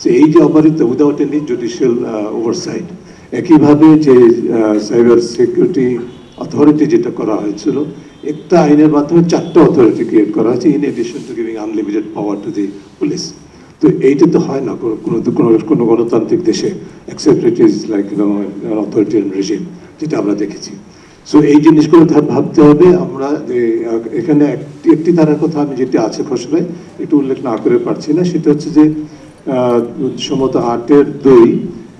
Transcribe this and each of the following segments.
So, এই যে অপরাধিত উইদাউট এনি জুডিশিয়াল ওভারসাইট একইভাবে যে সাইবার সিকিউরিটি অথরিটি যেটা করা হয়েছিল, একটা আইনের মাধ্যমে চারটা অথরিটি ক্রিয়েট করা হয়েছে in addition to giving unlimited power to the police তো এইটা তো হয় না, কোনো কোনো গণতান্ত্রিক দেশে accept it is like authoritarian regime যেটা আমরা দেখেছি। সো এই জিনিসগুলো ভাবতে হবে আমরা যে, এখানে একটি একটি ধারার কথা আমি যেটি আছে খসড়ায় একটু উল্লেখ না করে পারছি না, সেটা হচ্ছে যে সম্ভবত আটের দুই,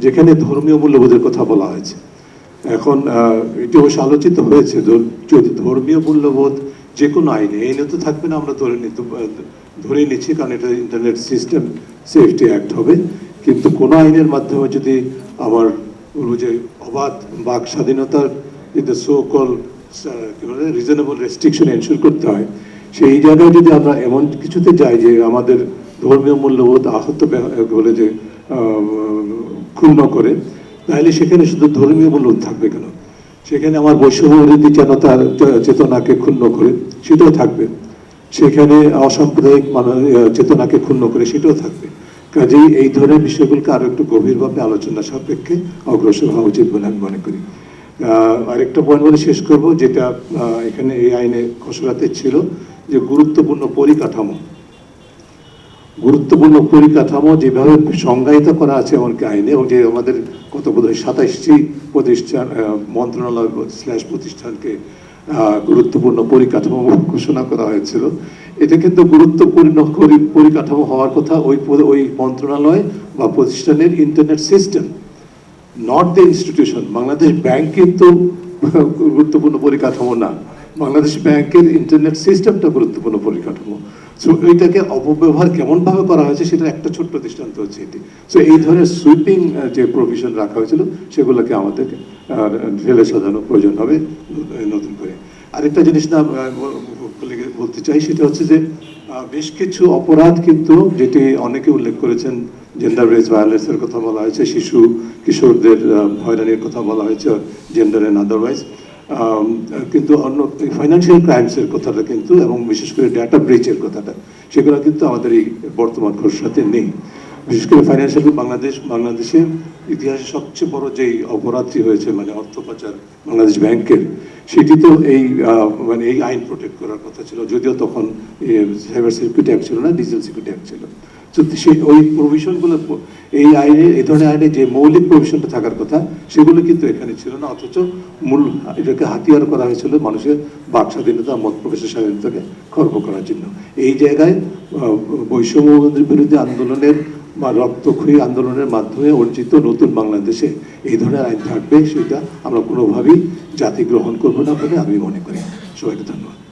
যেখানে ধর্মীয় মূল্যবোধের কথা বলা হয়েছে। এখন এটি অবশ্য আলোচিত হয়েছে যদি ধর্মীয় মূল্যবোধ যে কোনো আইনে আইনে তো থাকবে না, আমরা ধরে নিতে ধরে নিচ্ছি, কারণ এটা ইন্টারনেট সিস্টেম, সেফটি অ্যাক্ট হবে। কিন্তু কোনো আইনের মাধ্যমে যদি আমার বলব যে অবাধ বাক স্বাধীনতার সো কল কি বলে রিজনেবল রেস্ট্রিকশন এনশোর করতে হয়, সেই জায়গায় যদি আমরা এমন কিছুতে যাই যে আমাদের ধর্মীয় মূল্যবোধ আহত বলে যে ক্ষুণ্ণ করে, তাহলে সেখানে শুধু ধর্মীয় মূল্যবোধ থাকবে কেন? সেখানে আমার বৈষম্যবিরোধী চেতনার চেতনাকে ক্ষুণ্ণ করে, সেটাও থাকবে। সেখানে অসাম্প্রদায়িক চেতনাকে ক্ষুণ্ণ করে, সেটাও থাকবে। কাজেই এই ধরনের বিষয়গুলোকে আরও একটু গভীরভাবে আলোচনা সাপেক্ষে অগ্রসর হওয়া উচিত বলে আমি মনে করি। আরেকটা পয়েন্ট বলে শেষ করব, যেটা এখানে এই আইনে খসড়াতে ছিল যে গুরুত্বপূর্ণ পরিকাঠামো। গুরুত্বপূর্ণ পরিকাঠামো যেভাবে সংজ্ঞায়িত করা আছে এমনকি আইনে এবং যে আমাদের কত বোধ হয় সাতাইশটি প্রতিষ্ঠান মন্ত্রণালয় স্ল্যাশ প্রতিষ্ঠানকে গুরুত্বপূর্ণ পরিকাঠামো ঘোষণা করা হয়েছিল। এটা কিন্তু গুরুত্বপূর্ণ পরিকাঠামো হওয়ার কথা ওই ওই মন্ত্রণালয় বা প্রতিষ্ঠানের internet system not the institution Bangladesh bank কিন্তু গুরুত্বপূর্ণ পরিকাঠামো না। বাংলাদেশ ব্যাংকের ইন্টারনেট সিস্টেমটা গুরুত্বপূর্ণ পরিকাঠামো। সো এইটাকে অপব্যবহার কেমন ভাবে করা হয়েছে সেটা একটা ছোট্ট দৃষ্টান্ত হচ্ছে এটি। সো এই ধরনের সুইপিং যে প্রভিশন রাখা হয়েছিল, সেগুলোকে আমাদের ঢেলে সাজানো প্রয়োজন হবে নতুন করে। আরেকটা জিনিস না বলে বলতে চাই, সেটা হচ্ছে যে বেশ কিছু অপরাধ কিন্তু, যেটি অনেকে উল্লেখ করেছেন জেন্ডার বেস ভায়োলেন্সের কথা বলা হয়েছে, শিশু, কিশোরদের হয়রানির কথা বলা হয়েছে জেন্ডার অ্যান্ড আদারওয়াইজ কিন্তু অন্য ফাইন্যান্সিয়াল ক্রাইমসের কথাটা কিন্তু এবং বিশেষ করে ডাটা ব্রিচের কথাটা, সেগুলো কিন্তু আমাদের এই বর্তমান খসড়াতে নেই। বিশেষ করে ফাইন্যান্সিয়াল বাংলাদেশ বাংলাদেশের ইতিহাসে সবচেয়ে বড় যেই অপরাধটি হয়েছে মানে অর্থ পাচার বাংলাদেশ ব্যাংকের সেটি তো এই মানে এই আইন প্রোটেক্ট করার কথা ছিল, যদিও তখন সাইবার সিকিউরিটি অ্যাক্ট ছিল না ডিজিটাল সিকিউরিটি অ্যাক্ট ছিল। তো সেই ওই প্রভিশনগুলো এই আইনে, এই ধরনের আইনে যে মৌলিক প্রভিশনটা থাকার কথা, সেগুলো কিন্তু এখানে ছিল না, অথচ মূল এটাকে হাতিয়ার করা হয়েছিল মানুষের বাক স্বাধীনতা মত প্রকাশের স্বাধীনতাকে খর্ব করার জন্য। এই জায়গায় বৈষম্য বিরোধী আন্দোলনের বা রক্তক্ষয়ী আন্দোলনের মাধ্যমে অর্জিত নতুন বাংলাদেশে এই ধরনের আইন থাকবে, সেটা আমরা কোনোভাবেই জাতি গ্রহণ করব না বলে আমি মনে করি। সবাইকে ধন্যবাদ।